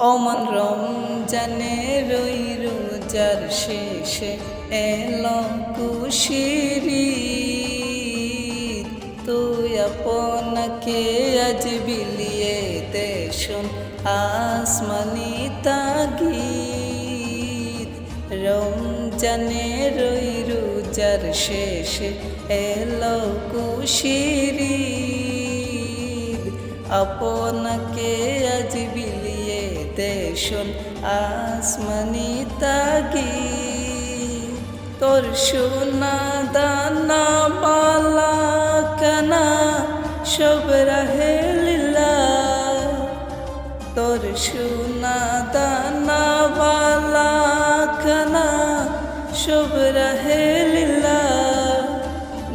অমন রমজানে রই রোজার শেষে এলো কুশিরি তুই আপনাকে আজ বিলিয়ে দেশন আসমানি তাগিদ। রমজানে রই রোজার শেষে এলো কুশিরি আপনাকে আজ বিলিয়ে দেশন আসমানি তাগি তোর সোনা দানা বালা কানা সব রাহে লীলা। তোর সোনা দানা বালা কানা সব রাহে লীলা।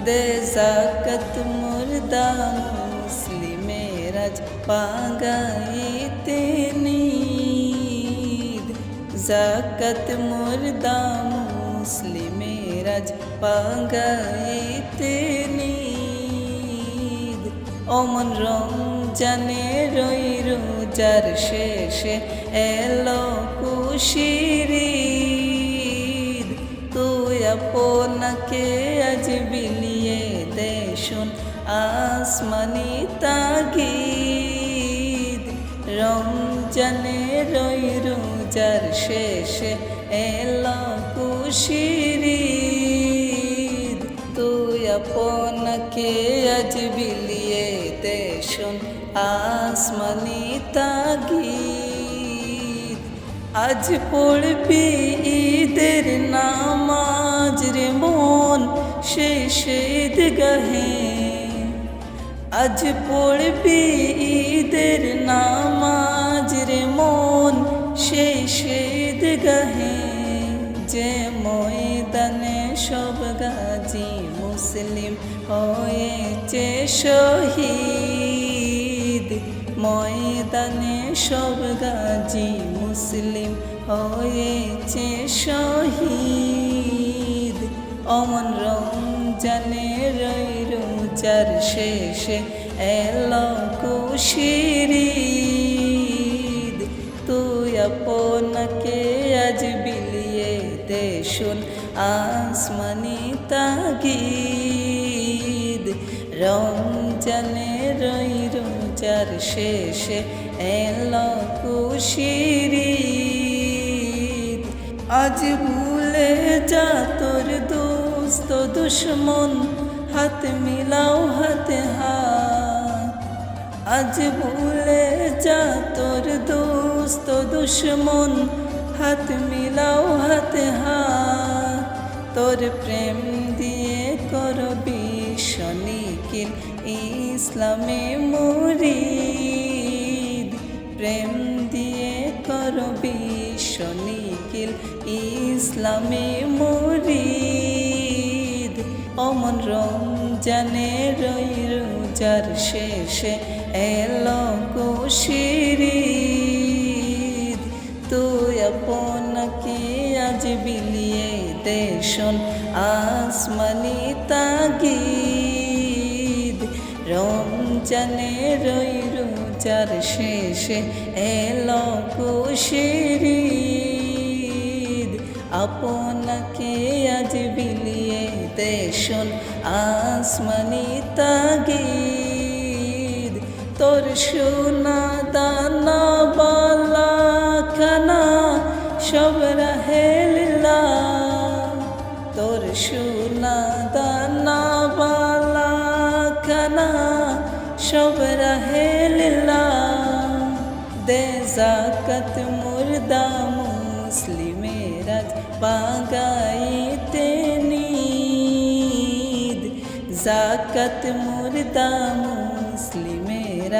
দে জাকত মুর্দা মুসলিমের আজ পাগাইতে নিদ জাকত মুর্দা মুসলিমের আজ পাগাইতে নিদ অমন রমজানে রই রোজার শেষে এলো কুশিরিদ তুই আপনাকে আজ বিলিয়ে দেশন আসমানি তাগিদ। রমজানে রই রোজার শেষে এলো কুশিরিদ তুই আপনাকে আজ বিলিয়ে দেশন আসমানি তাগিদ। আজ পড়বি ঈদের নামাজ রে মন ঈদ গাহে আজ পড়বি গাহে যে ময়দানে সব গাজী মুসলিম হয়েছে শহীদ ময়দানে সব গাজী মুসলিম হয়েছে শহীদ অমন রমজানে রই রোজার শেষে এলো কুশিরিদ তুই আপনাকে আজ বিলিয়ে দেশুন আসমানি তাগিদ। রমজানে রই রোজার শেষে এলো কুশিরিদ আজ ভুলে যা তোর দোস্ত দুশ্মন, হাত মিলাও হাতে হাত। আজ ভুলে যা তোর দোস্ত দুশ্মন হাত মিলাও হাতে, হাত। তোর প্রেম দিয়ে করবি শনিকিল ইসলামে মুরিদ। প্রেম দিয়ে করবি শনিকিল ইসলামে মুরিদ। অমন রমজানে রই রোজার শেষে এলো দেশন আসমানি তাগিদ। রমজানে রই রোজার শেষে এলো কুশিরিদ আপনাকে আজ বিলিয়ে দেশন আসমানি তাগিদ। তোর সোনা দানা বালা খানা সব সোনা দানা বালা খানা সব রাহে লীলা। দে জাকত মুর্দা মুসলিমের বাগাইতে নিদ। জাকত মুর্দা মুসলিমের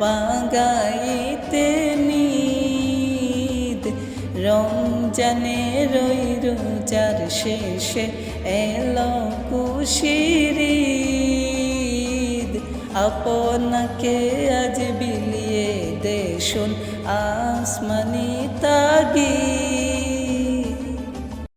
বাগাইতে নিদ। রমজানে রই রোজার শেষে এলো কুশিরিদ আপনাকে আজ বিলিয়ে দেশুন আসমানি তাগিদ।